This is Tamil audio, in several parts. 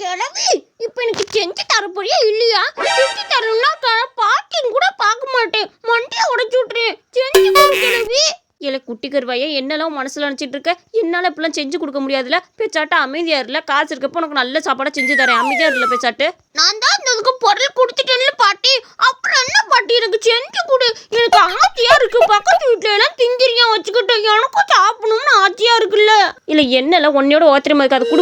கிழவி? இப்போ எனக்கு செஞ்சு தர இல்லையா? செஞ்சு தரணும்னா தர கூட பார்க்க மாட்டேன். மண்டியை உடைச்சு விட்டுறேன். செஞ்சு கிழவி. இல்லை குட்டி கருவாயே என்னெல்லாம் மனசில் நினச்சிட்டு இருக்க? என்னால் இப்பெல்லாம் செஞ்சு கொடுக்க முடியாதுல? பேச்சாட்ட அமைதியாக இருல. காசு இருக்கப்போ உனக்கு நல்ல சாப்பாடாக செஞ்சு தரேன். அமைதியாக இருல பேச்சாட்டு நான் தான் இதுக்கு பொருள் கொடுத்துட்டேன்ல பாட்டி. அப்புறம் என்ன பாட்டி? எனக்கு செஞ்சு கொடு. எனக்கு ஆசையா இருக்கு. பக்கத்து வீட்டுல எல்லாம் திங்கிரியா வச்சுக்கிட்டு. எனக்கும் சாப்பிடணும்னு ஆசையா இருக்குல்ல. இல்லை என்னல உன்னையோட ஓத்திரமா இருக்கு? அது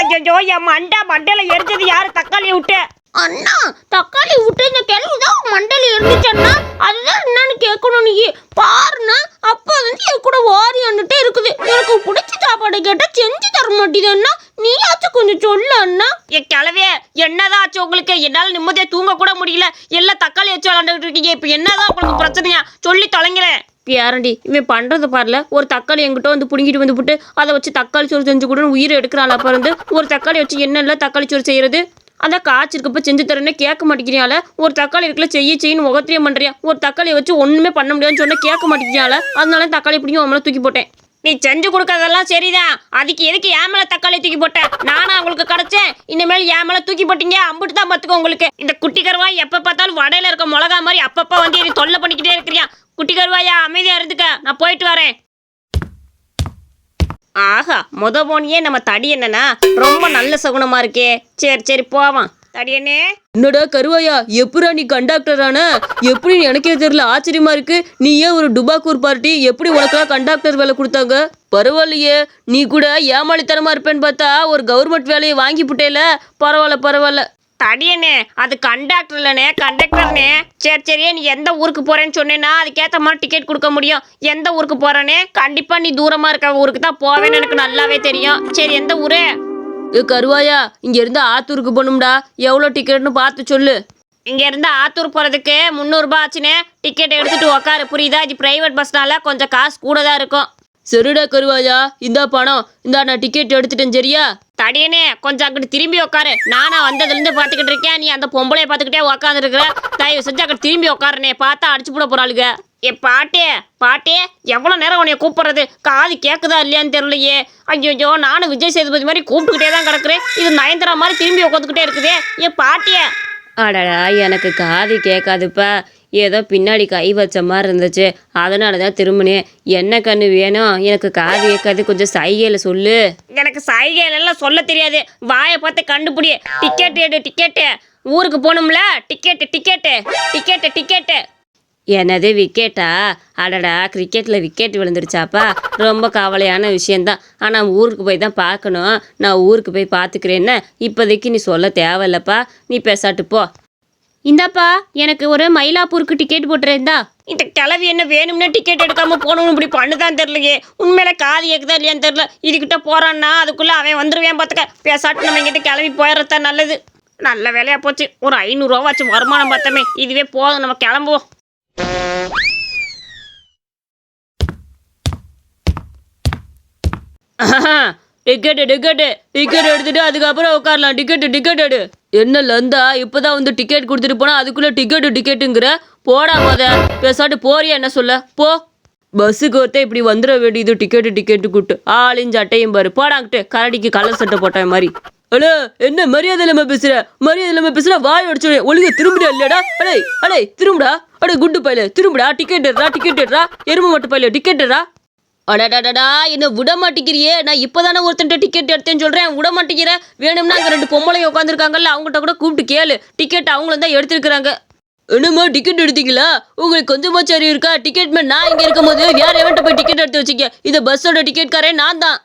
ஐயோ என் மண்டை மண்டையில எரிஞ்சது யாரு? தக்காளியை விட்டு. அண்ணா தக்காளி விட்டு இந்த கிழங்கு தான் மண்டல இருந்துச்சண்ணா அதுதான் என்னன்னு கேட்கணும் நீ. பாருண்ணா அப்பா வந்து என் கூட ஓரி அண்ணுட்டே இருக்குது. எனக்கு பிடிச்ச சாப்பாடு கேட்டா செஞ்சு தர மாட்டேதுன்னா நீயாச்சும் கொஞ்சம் சொல்லு அண்ணா. என் கிளவே என்னதான் ஆச்சு உங்களுக்கு? என்னால நிம்மதியா தூங்க கூட முடியல. எல்லாம் தக்காளி வச்சு விளாண்டுட்டு இருக்கீங்க. இப்ப என்னதான் உங்களுக்கு பிரச்சனையா? சொல்லி தொலைங்கிறேன் பேரண்டி இவன் பண்ணுறது பாருல. ஒரு தக்காளி எங்கிட்ட வந்து பிடுங்கிட்டு வந்து விட்டு அதை வச்சு தக்காளி சோறு செஞ்சு கூட உயிரை எடுக்கிறாள் அப்ப ஒரு தக்காளி வச்சு என்னெல்லாம் தக்காளி சோறு செய்யறது? அதான் காய்ச்சிருக்கப்ப செஞ்சு தரேன்னு கேட்க மாட்டேங்கிறால ஒரு தக்காளி இருக்கல செய்ய செய்யணும் உகத்திரியம் பண்ணுறியா ஒரு தக்காளியை வச்சு ஒன்றுமே பண்ண முடியாதுன்னு சொன்னால் கேட்க மாட்டேங்கிறால அதனால தக்காளி பிடிக்கும் அவங்கள தூக்கி போட்டேன். நீ செஞ்சு கொடுக்கறதெல்லாம் சரிதான். அதுக்கு எதுக்கு ஏன் மேலே தக்காளி தூக்கி போட்டேன் நானா உங்களுக்கு கிடைச்சேன். இனிமேல் ஏன் மேலே தூக்கி போட்டீங்க. அம்பிட்டு தான் பார்த்துக்கோ உங்களுக்கு. இந்த குட்டி கருவாய் எப்போ பார்த்தாலும் வடையில இருக்க மிளகா மாதிரி அப்பப்போ வந்து என்னை தொல்லை பண்ணிக்கிட்டே இருக்கிறியா? குட்டி கருவாயா அமைதியாக இருந்துக்க. நான் போயிட்டு வரேன். ஆஹா முத போனியே நம்ம தடி என்னன்னா ரொம்ப நல்ல சகுனமா இருக்கே. சரி சரி போவான். தடியனே என்னடா கருவாயா எப்படா நீ கண்டாக்டர் ஆன? எப்படி எனக்கே தெரியல ஆச்சரியமா இருக்கு. நீ ஏன் ஒரு டுபாக்கூர் பார்ட்டி எப்படி உனக்கெல்லாம் கண்டக்டர் வேலை கொடுத்தாங்க? பரவாயில்லையே நீ கூட ஏமாளித்தனமா இருப்பேன்னு பார்த்தா ஒரு கவர்மெண்ட் வேலையை வாங்கி புட்டேல. பரவாயில்ல பரவாயில்ல. தடியனே அது கண்டக்டர் இல்லனே கண்டக்டர்னே சரி சரி நீ எந்த ஊருக்கு போறேன்னு சொன்னேன்னா அதுக்கேற்ற மாதிரி டிக்கெட் கொடுக்க முடியும். எந்த ஊருக்கு போறேனே கண்டிப்பா நீ தூரமா இருக்க ஊருக்கு தான் போவேன்னு எனக்கு நல்லாவே தெரியும். சரி எந்த ஊரு? கருவாயா இங்க இருந்து ஆத்தூருக்கு போகணும்டா. எவ்வளோ டிக்கெட்னு பார்த்து சொல்லு. இங்க இருந்து ஆத்தூர் போறதுக்கு முந்நூறுபா ஆச்சுனே டிக்கெட் எடுத்துட்டு உக்காரு புரியுதா? இது பிரைவேட் பஸ்னால கொஞ்சம் காசு கூட தான் இருக்கும். சரிடா கருவாயா. இந்தா பணம். இந்தா நான் டிக்கெட் எடுத்துட்டேன் சரியா? தடியனே கொஞ்சம் அங்கிட்டு திரும்பி உட்காரு நானா வந்ததுலேருந்து பார்த்துக்கிட்டு இருக்கேன். நீ அந்த பொம்பளைய பார்த்துக்கிட்டே உக்காந்துருக்குற. தயவு செஞ்சு அங்கிட்டு திரும்பி உட்காருனே பார்த்தா அடிச்சு போட போறாளுங்க ஏ பாட்டே பாட்டே எவ்வளோ நேரம் உன்னைய கூப்பிட்றது? காது கேட்குதா இல்லையான்னு தெரியலையே. ஐயோ நானும் விஜய் சேதுபதி மாதிரி கூப்பிட்டுக்கிட்டே தான் கிடக்குறேன். இது நயன்தரா மாதிரி திரும்பி உட்காந்துக்கிட்டே இருக்குதே. ஏ பாட்டியே அடடா எனக்கு காது கேட்காதுப்பா. ஏதோ பின்னாடி கை வச்ச மாதிரி இருந்துச்சு. அதனால தான் திரும்பினேன். என்ன கண்ணு வேணும்? எனக்கு காது கேட்காது. கொஞ்சம் சைகையில் சொல்லு. எனக்கு சைகையில எல்லாம் சொல்ல தெரியாது. வாயை பார்த்து கண்டுபிடி. டிக்கெட் எடு டிக்கெட்டு. ஊருக்கு போகணும்ல? Ticket ticket. Ticket ticket. என்னது விக்கெட்டா? அடடா கிரிக்கெட்டில் விக்கெட் விழுந்துருச்சாப்பா ரொம்ப கவலையான விஷயந்தான் ஆனால் ஊருக்கு போய் தான் பார்க்கணும். நான் ஊருக்கு போய் பார்த்துக்கிறேன்னு இப்போதைக்கு நீ சொல்ல தேவையில்லப்பா. நீ பேசாட்டு போ. இந்தாப்பா எனக்கு ஒரு மயிலாப்பூருக்கு டிக்கெட் போட்டுறேன்தா இந்த கிளவி என்ன வேணும்னே டிக்கெட் எடுக்காம போகணும் இப்படி பண்ணுதான் தெரியலையே. உண்மையில காது கேக்குதா இல்லையான்னு தெரியல. இதுகிட்ட போறான்னா அதுக்குள்ள அவன் வந்துருவேன் பார்த்துக்க பேசாட்டு நம்ம இங்கிட்ட கிளம்பி போயிடறதா நல்லது. நல்ல வேலையா போச்சு. ஒரு ஐநூறுரூவாச்சும் வருமானம் பார்த்தமே. இதுவே போதும். நம்ம கிளம்புவோம். டிக்கெட்டு டிக்கெட்டு டிக்கெட் எடுத்துட்டு அதுக்கப்புறம் உட்காரலாம். டிக்கெட்டு டிக்கெட் எடு. என்ன லந்தா? இப்போதான் வந்து டிக்கெட் கொடுத்துட்டு போனா அதுக்குள்ள டிக்கெட்டு டிக்கெட்டுங்கிற போடா மொத. பேசாட்டு போறியா என்ன சொல்ல? போ. பஸ்ஸுக்கு ஒருத்தே இப்படி வந்துட வேண்டியது டிக்கெட்டு டிக்கெட்டு கூட்டு. ஆளிஞ்ச அட்டையும் பாரு. போடாங்கிட்டு கரடிக்கு கலர் சட்டை போட்ட மாதிரி. ஹலோ என்ன மரியாதை இல்லாம பேசுற? மரியாதை இல்லாம பேசுற வாய் அடிச்சு ஒழுங்க திரும்பிடா இல்லடா அடே அடே திரும்புடா. அடே குண்டு பையல திரும்புடா. டிக்கெட் எடுறா டிக்கெட் எடுறா. எருமை மட்டும் பையல டிக்கெட் எடுறா. அடடடடா என்ன விட மாட்டேங்கிறியே. நான் இப்போதானே ஒருத்தன்ட்ட டிக்கெட் எடுத்தேன்னு சொல்கிறேன் விட மாட்டேங்கிற. வேணும்னா அங்கே ரெண்டு பொம்பளைங்க உட்காந்துருக்காங்கல்ல அவங்ககிட்ட கூட கூப்பிட்டு கேளு. டிக்கெட் அவங்களும் தான் எடுத்துருக்குறாங்க. என்னம்மா டிக்கெட் எடுத்தீங்களா? உங்களுக்கு கொஞ்சமாச்சு அறிவு இருக்கா? டிக்கெட் மேன் நான் இங்கே இருக்கும்போது வேற எவன்ட்ட போய் டிக்கெட் எடுத்து வச்சிக்க இந்த பஸ்ஸோட டிக்கெட் காரே நான் தான்.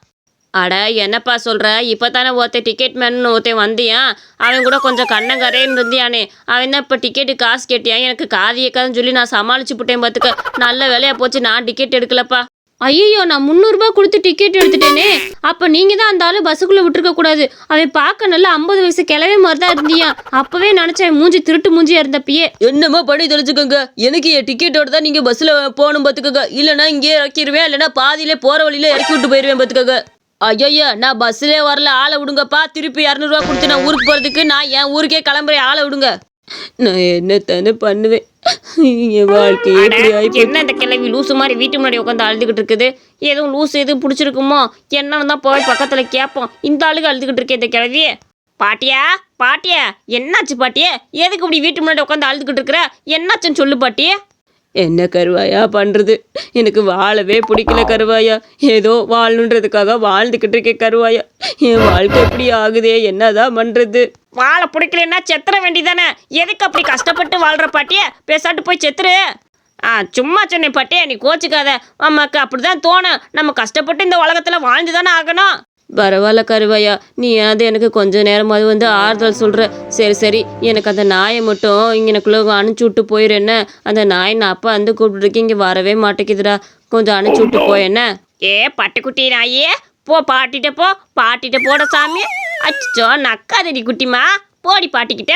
அட என்னப்பா சொல்கிற இப்போ தானே ஒருத்தன் டிக்கெட் மேன் ஒருத்தன் வந்தியான் அவன் கூட கொஞ்சம் கண்ணங்கரேன்னு இருந்தியானே. அவன் தான் இப்போ டிக்கெட்டு காசு கேட்டியான் எனக்கு காது கேட்காதுன்னு சொல்லி நான் சமாளிச்சு போட்டேன் பார்த்துக்க நல்ல வேலையாக போச்சு. நான் டிக்கெட் எடுக்கலப்பா. ஐயோ நான் முந்நூறுரூபா கொடுத்து டிக்கெட் எடுத்துட்டேனே. அப்போ நீங்கள் தான் அந்த பஸ்ஸுக்குள்ளே விட்டுருக்க கூடாது. அவன் பார்க்க நல்லா ஐம்பது வயசு கிளவே மாதிரி தான் இருந்தியா அப்போவே நினச்சேன் மூஞ்சி திருட்டு மூஞ்சியாக இருந்தப்பயே. என்னமோ பண்ணி தொலைச்சுக்கோங்க எனக்கு என் டிக்கெட்டோட தான் நீங்கள் பஸ்ஸில் போகணும் பார்த்துக்கோங்க. இல்லைன்னா இங்கேயே இறக்கிடுவேன் இல்லைன்னா பாதியிலே போகிற வழியில் இறக்கி விட்டு போயிடுவேன் பார்த்துக்கோங்க. ஐயா நான் பஸ்ஸிலே வரல. ஆளை விடுங்கப்பா. திருப்பி இரநூறுவா கொடுத்து நான் ஊருக்கு போகிறதுக்கு நான் என் ஊருக்கே கிளம்புறேன். ஆளை விடுங்க. நான் என்ன தானே பண்ணுவேன்? என் வாழ்க்கையே இப்படி ஆகி என்ன இந்த கிளவி லூசு மாதிரி வீட்டு முன்னாடி உட்காந்து அழுதுகிட்டு இருக்குது? எதுவும் லூசு எதுவும் பிடிச்சிருக்குமோ? என்னன்னு தான் போய் பக்கத்துல கேட்போம். இந்த ஆளுக்கு அழுதுகிட்டு இருக்கே இந்த கிளவி பாட்டியா பாட்டியா என்னாச்சு பாட்டியே? எதுக்கு இப்படி வீட்டு முன்னாடி உட்காந்து அழுதுகிட்டு இருக்கிற? என்னாச்சுன்னு சொல்லு பாட்டி என்ன கருவாயா பண்ணுறது எனக்கு வாழவே பிடிக்கல கருவாயா. ஏதோ வாழணுன்றதுக்காக வாழ்ந்துக்கிட்டு இருக்கேன் கருவாயா. என் வாழ்க்கை எப்படி ஆகுதே என்னதான் பண்ணுறது வாழை பிடிக்கலன்னா செத்துற வேண்டிதானே எதுக்கு அப்படி கஷ்டப்பட்டு வாழ்கிற பாட்டியே? பேசாட்டு போய் செத்துரு. ஆ சும்மா சொன்னேன் பாட்டியே நீ கோச்சிக்காத. நமக்கு அப்படிதான் தோணும். நம்ம கஷ்டப்பட்டு இந்த உலகத்தில் வாழ்ந்து தானே ஆகணும். பரவாயில்ல கருவாயா. நீ அது எனக்கு கொஞ்ச நேரமாவது வந்து ஆறுதல் சொல்கிற சரி சரி. எனக்கு அந்த நாயை மட்டும் இங்கனக்குள்ளே அனுப்பிச்சி விட்டு போயிரு என்ன? அந்த நாய் நான் அப்பா வந்து கூப்பிட்டுருக்கு இங்கே வரவே மாட்டேங்குதுடா. கொஞ்சம் அனுப்பிச்சி விட்டு போய் என்ன? ஏ பட்டுக்குட்டி நாயே. போ பாட்டிட்ட போ. பாட்டிட்ட போட சாமி. அச்சோ நக்காதடி குட்டிமா. போடி பாட்டிக்கிட்ட.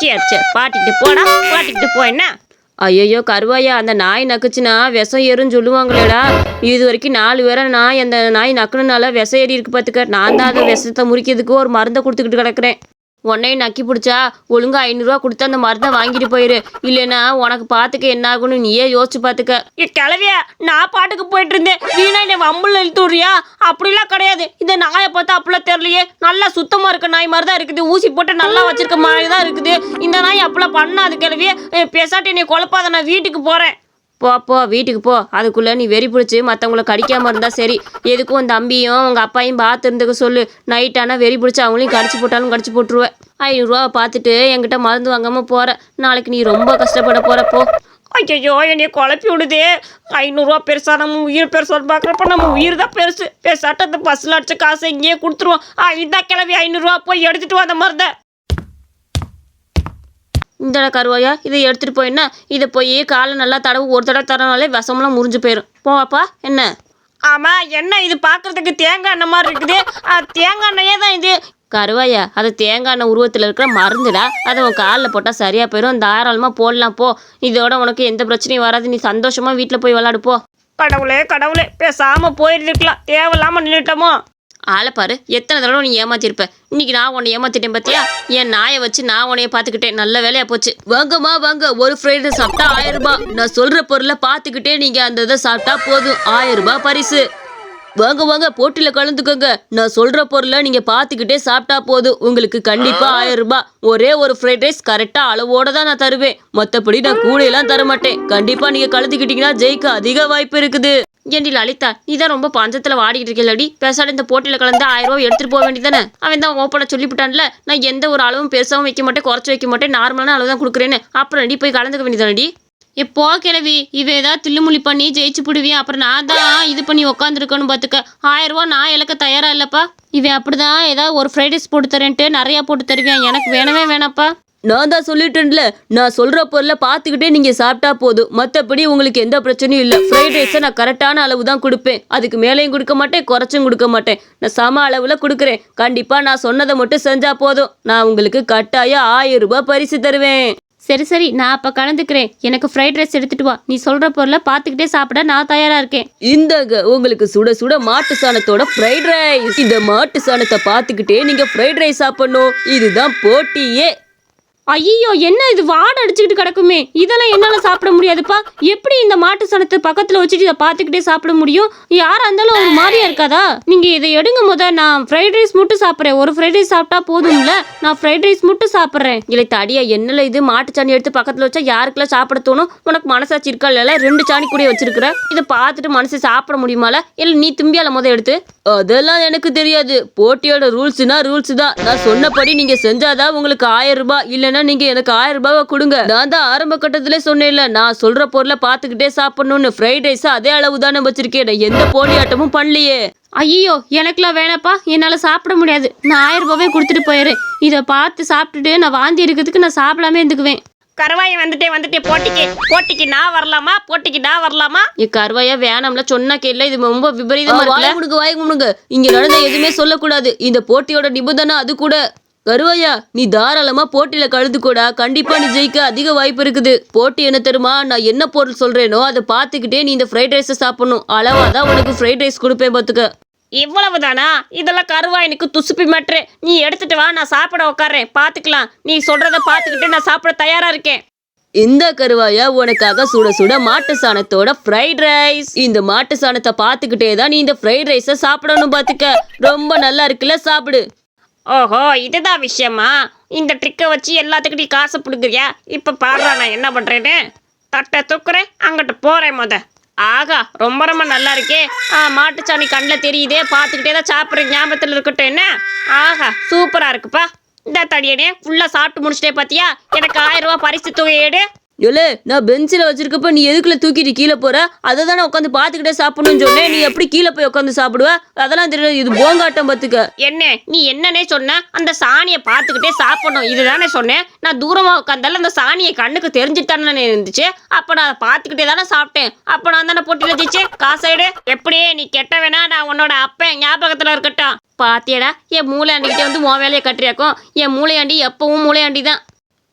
சரி சரி. பாட்டிக்கிட்ட போடா. பாட்டிக்கிட்ட போ என்ன? ஐயோ கருவாயா அந்த நாய் நக்குச்சுன்னா விஷம் ஏறும்னு சொல்லுவாங்களேடா. இது வரைக்கும் நாலு பேரை நாய் அந்த நாய் நக்குனனால விஷம் ஏறி இருக்கு பார்த்துக்க நான் தான் அந்த விஷத்தை முறிக்கிறதுக்கு ஒரு மருந்தை கொடுத்துக்கிட்டு கிடக்குறேன். உன்னையும் நக்கி பிடிச்சா ஒழுங்கா ஐநூறுரூவா கொடுத்து அந்த மருந்தை வாங்கிட்டு போயிரு. இல்லைன்னா உனக்கு பார்த்துக்க என்ன ஆகும்னு நீயே யோசிச்சு பார்த்துக்க ஏ கிளவிய நான் பாட்டுக்கு போயிட்டு இருந்தேன் வீணா என்னை வம்புல இழுத்து விடுறியா? அப்படிலாம் கிடையாது. இந்த நாயை பார்த்தா அப்படிலாம் தெரியலையே. நல்லா சுத்தமா இருக்க நாய் மாதிரி தான் இருக்குது. ஊசி போட்டு நல்லா வச்சிருக்க மாதிரி தான் இருக்குது. இந்த நாய் அப்படிலாம் பண்ணாது கிளவி பேசாட்டி என்னை குழப்பாத நான் வீட்டுக்கு போறேன். போ போ வீட்டுக்கு போ. அதுக்குள்ளே நீ வெறி பிடிச்சி மற்றவங்கள கடிக்காமல் இருந்தால் சரி. எதுக்கும் உன் தம்பியும் உங்கள் அப்பாயும் பார்த்து இருந்துக்க சொல்லு. நைட் ஆனால் வெறி பிடிச்சி அவங்களையும் கடிச்சு போட்டாலும் கடிச்சு போட்டுருவேன் ஐநூறுரூவா பார்த்துட்டு என்கிட்ட மருந்து வாங்காமல் போகிற நாளைக்கு நீ ரொம்ப கஷ்டப்பட போகிறப்போ ஐயோ என்னைய குழப்பி விடுதே. ஐநூறுரூவா பெருசாக நம்ம உயிர் பெருசான்னு பார்க்குறப்ப நம்ம உயிர் தான் பெருசு. பெருசாட்ட அந்த பஸ்ஸில் அடித்த காசை இங்கேயே கொடுத்துருவோம். ஆ இந்த கிளவி ஐநூறுரூவா போய் எடுத்துகிட்டு வந்த அந்த மருந்தை இந்த கருவாயா இதை எடுத்துட்டு போயின்னா இதை போய் காலை நல்லா தடவு ஒரு தடவை தரனாலே விஷமெல்லாம் முறிஞ்சு போயிடும் போவாப்பா என்ன? ஆமா என்ன இது பார்க்கறதுக்கு தேங்காய் எண்ணெய் மாதிரி இருக்குது. தேங்காய் எண்ணெயே தான் இது. கருவாயா அது தேங்காய் எண்ணெய் உருவத்தில் இருக்கிற மருந்துடா. அதை உன் காலில் போட்டால் சரியாக போயிடும் தாராளமாக போடலாம் போ. இதோட உனக்கு எந்த பிரச்சனையும் வராது. நீ சந்தோஷமாக வீட்டில் போய் விளாடு போ. கடவுளே கடவுளே பேசாம போயிருந்துருக்கலாம் தேவையில்லாம நின்றுட்டோமோ ஆளை பாரு எத்தனை தடவை நீ ஏமாத்திருப்ப? இன்னைக்கு நான் உன்னை ஏமாத்திட்டேன் பார்த்தியா என் நாயை வச்சு நான் உன்னைய பார்த்துக்கிட்டேன். நல்ல வேலையா போச்சு. வாங்கம்மா வாங்க ஒரு ஃப்ரைட் ரைஸ் சாப்பிட்டா ஆயிரம் ரூபாய். நான் சொல்ற பொருளை பார்த்துக்கிட்டே நீங்க அந்த இதை சாப்பிட்டா போதும். ஆயிரம் ரூபாய் பரிசு. வாங்க வாங்க போட்டியில கலந்துக்கோங்க. நான் சொல்ற பொருளை நீங்க பார்த்துக்கிட்டே சாப்பிட்டா போதும். உங்களுக்கு கண்டிப்பா ஆயிரம் ரூபாய். ஒரே ஒரு ஃப்ரைட் ரைஸ் கரெக்டா அளவோட தான் நான் தருவேன். மத்தபடி நான் கூடையெல்லாம் தர மாட்டேன் கண்டிப்பா நீங்க கலந்துக்கிட்டீங்கன்னா ஜெயிக்க அதிக வாய்ப்பு இருக்குது. என்று லலிதா நீ தான் ரொம்ப பஞ்சத்தில் வாடிக்கிட்டு இருக்கலடி பேசாத இந்த போட்டியில் கலந்து ஆயிரம் ரூபாய் எடுத்துட்டு போக வேண்டியதானே அவன் தான் ஓப்பனாக சொல்லிவிட்டான்ல நான் எந்த ஒரு அளவும் பெருசாகவும் வைக்க மாட்டேன் குறைச்சி வைக்க மாட்டேன் நார்மலான அளவு தான் கொடுக்குறேன்னு. அப்புறம் அடி போய் கலந்துக்க வேண்டியதானடி எப்போ கிளவி இவ ஏதாவது தில்லுமுள்ளி பண்ணி ஜெயிச்சு பிடுவியா? அப்புறம் நான் தான் இது பண்ணி உக்காந்துருக்கணும் பார்த்துக்க ஆயிரம் ரூபா நான் இழக்க தயாரா இல்லைப்பா? இவன் அப்படிதான் ஏதாவது ஒரு ஃப்ரைட் ரைஸ் போட்டு தரேன்ட்டு நிறையா போட்டு தருவேன் எனக்கு வேணவே வேணாப்பா. நான் தான் சொல்லிட்டேன்ல. நான் சொல்ற பொருளை பார்த்துக்கிட்டே நீங்க சாப்பிட்டா போதும். மற்றபடி உங்களுக்கு எந்த பிரச்சனையும் இல்லை. ஃப்ரைட் ரைஸை நான் கரெக்டான அளவு தான் கொடுப்பேன். அதுக்கு மேலேயும் கொடுக்க மாட்டேன் குறைச்சும் கொடுக்க மாட்டேன். நான் சம அளவில் கொடுக்குறேன். கண்டிப்பா நான் சொன்னதை மட்டும் செஞ்சா போதும். நான் உங்களுக்கு கட்டாயம் ஆயிரம் ரூபாய் பரிசு தருவேன். சரி சரி. நான் அப்போ கலந்துக்கிறேன். எனக்கு ஃப்ரைட் ரைஸ் எடுத்துட்டு வா. நீ சொல்ற பொருளை பார்த்துக்கிட்டே சாப்பிட நான் தயாரா இருக்கேன். இந்தாங்க உங்களுக்கு சுட சுட மாட்டு சாணத்தோட ஃப்ரைட் ரைஸ் இந்த மாட்டு சாணத்தை பார்த்துக்கிட்டே நீங்க ஃப்ரைட் ரைஸ் சாப்பிடணும். இதுதான் போட்டியே. ஐயோ என்ன இது? வாடை அடிச்சுக்கிட்டு கிடக்குமே. இதெல்லாம் என்னால் சாப்பிட முடியாதுப்பா. எப்படி இந்த மாட்டு சனத்தை பக்கத்தில் வச்சுட்டு இதை பார்த்துக்கிட்டே சாப்பிட முடியும்? யாரா இருந்தாலும் ஒரு மாதிரியா இருக்காதா? நீங்கள் இதை எடுங்க முத. நான் ஃப்ரைட் ரைஸ் மட்டும் சாப்பிட்றேன். ஒரு ஃப்ரைட் ரைஸ் சாப்பிட்டா போதும்ல? நான் ஃப்ரைட் ரைஸ் மட்டும் சாப்பிட்றேன். இல்லை தடியா என்னல இது? மாட்டு சாணி எடுத்து பக்கத்தில் வச்சா யாருக்கெல்லாம் சாப்பிட தோணும்? உனக்கு மனசாட்சி இருக்கா இல்லை? ரெண்டு சாணி கூட வச்சிருக்கிற? இதை பார்த்துட்டு மனசு சாப்பிட முடியுமால? இல்லை நீ தும்பியால முத எடுத்து. அதெல்லாம் எனக்கு தெரியாது. போட்டியோட ரூல்ஸ்னா ரூல்ஸ் தான். நான் சொன்னபடி நீங்கள் செஞ்சாதான் உங்களுக்கு ஆயிரம் ரூபாய் இல்லைன்னா நீங்க எனக்கு ஆயிரம் ரூபாவை கொடுங்க. நான் தான் ஆரம்ப கட்டத்திலே சொன்னேன்ல நான் சொல்ற பொருளை பார்த்துக்கிட்டே சாப்பிடணும்னு. ஃப்ரைட் ரைஸ் அதே அளவு தானே வச்சிருக்கேன் எந்த போலி ஆட்டமும் பண்ணலையே. ஐயோ எனக்குலாம் வேணாப்பா. என்னால சாப்பிட முடியாது. நான் ஆயிரம் ரூபாவே கொடுத்துட்டு போயிடுறேன் இதை பார்த்து சாப்பிட்டுட்டு நான் வாந்தி எடுக்கிறதுக்கு நான் சாப்பிடாம இருந்துக்குவேன். கருவாய் வந்துட்டே வந்துட்டே போட்டிக்கு போட்டிக்கு நான் வரலாமா? போட்டிக்கு நான் வரலாமா? ஏ கருவாயா வேணாம்ல சொன்னா கேட்கல இது ரொம்ப விபரீதமா இருக்குல்ல. வாய் முடுங்க வாய் முடுங்க. இங்க நடந்த எதுவுமே சொல்லக்கூடாது. இந்த போட்டியோட நிபந்தனை அது கூட. கருவாயா நீ தாராளமா போட்டியில கலந்துக்கூடா. கண்டிப்பா நீ ஜெயிக்க அதிக வாய்ப்பு இருக்குது. போட்டி என்ன தெரியுமா? நான் என்ன பொருள் சொல்றேனோ அதை பார்த்துக்கிட்டே நீ இந்த ஃப்ரைட் ரைஸை சாப்பிடணும். அளவா தான் உனக்கு ஃப்ரைட் ரைஸ் கொடுப்பேன் பார்த்துக்க இவ்வளவுதானா? இதெல்லாம் கருவாய் எனக்கு துசுப்பி மாட்டுரு நீ எடுத்துட்டு வா நான் சாப்பிட உட்கார்றேன் பார்த்துக்கலாம் நீ சொல்றத பார்த்துக்கிட்டு நான் சாப்பிட தயாரா இருக்கேன். இந்த கருவாயா உனக்காக சுட சுட மாட்டு சாணத்தோட ஃப்ரைட் ரைஸ் இந்த மாட்டு சாணத்தை பார்த்துக்கிட்டே தான் நீ இந்த ஃப்ரைட் ரைஸை சாப்பிடணும் பார்த்துக்க ரொம்ப நல்லா இருக்குல்ல சாப்பிடு. ஓஹோ இதுதான் விஷயமா? இந்த ட்ரிக்கை வச்சு எல்லாத்துக்கிட்டையும் காசு பிடுக்குறியா இப்போ பாடுறா நான் என்ன பண்ணுறேன்னு தட்டை தூக்குறேன் அங்கிட்ட போகிறேன் முத. ஆகா ரொம்ப ரொம்ப நல்லா இருக்கே. ஆ மாட்டுச்சாணி கண்ணில் தெரியுதே பார்த்துக்கிட்டே தான் சாப்பிட்ற ஞாபகத்தில் இருக்கட்டும் என்ன? ஆஹா சூப்பராக இருக்குப்பா. இந்த தடியனே ஃபுல்லாக சாப்பிட்டு முடிச்சிட்டே பார்த்தியா எனக்கு ஆயிரம் ரூபா பரிசு தொகையேடு எடு நான் பெஞ்சில் வச்சிருக்கப்ப நீ எதுக்குள்ள தூக்கிட்டு கீழே போற? அதை தானே உட்காந்து பார்த்துக்கிட்டே சாப்பிடணும்னு சொன்னேன். நீ எப்படி கீழே போய் உட்காந்து சாப்பிடுவ? அதெல்லாம் தெரியாது இது போங்காட்டம் பார்த்துக்க. என்ன? நீ என்னன்னே சொன்ன? அந்த சாணியை பார்த்துக்கிட்டே சாப்பிடணும். இதுதானே சொன்னேன். நான் தூரமாக உட்காந்தால அந்த சாணியை கண்ணுக்கு தெரிஞ்சுட்டானே இருந்துச்சு. அப்போ நான் அதை பார்த்துக்கிட்டே தானே சாப்பிட்டேன். அப்போ நான் தானே போட்டியில் ஜெயிச்சேன் காசைடு எப்படியே நீ கெட்ட வேணா நான் உன்னோட அப்பன் ஞாபகத்தில் இருக்கட்டும். பாத்தியடா என் மூளையாண்டிக்கிட்டே வந்து உன் வேலையை கட்டுறியாக்கும். என் மூளையாண்டி எப்பவும் மூளையாண்டி தான்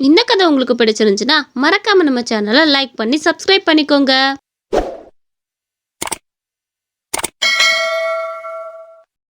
இந்த கதை உங்களுக்கு பிடிச்சிருந்துச்சுன்னா மறக்காமல் நம்ம சேனலை லைக் பண்ணி சப்ஸ்கிரைப் பண்ணிக்கோங்க.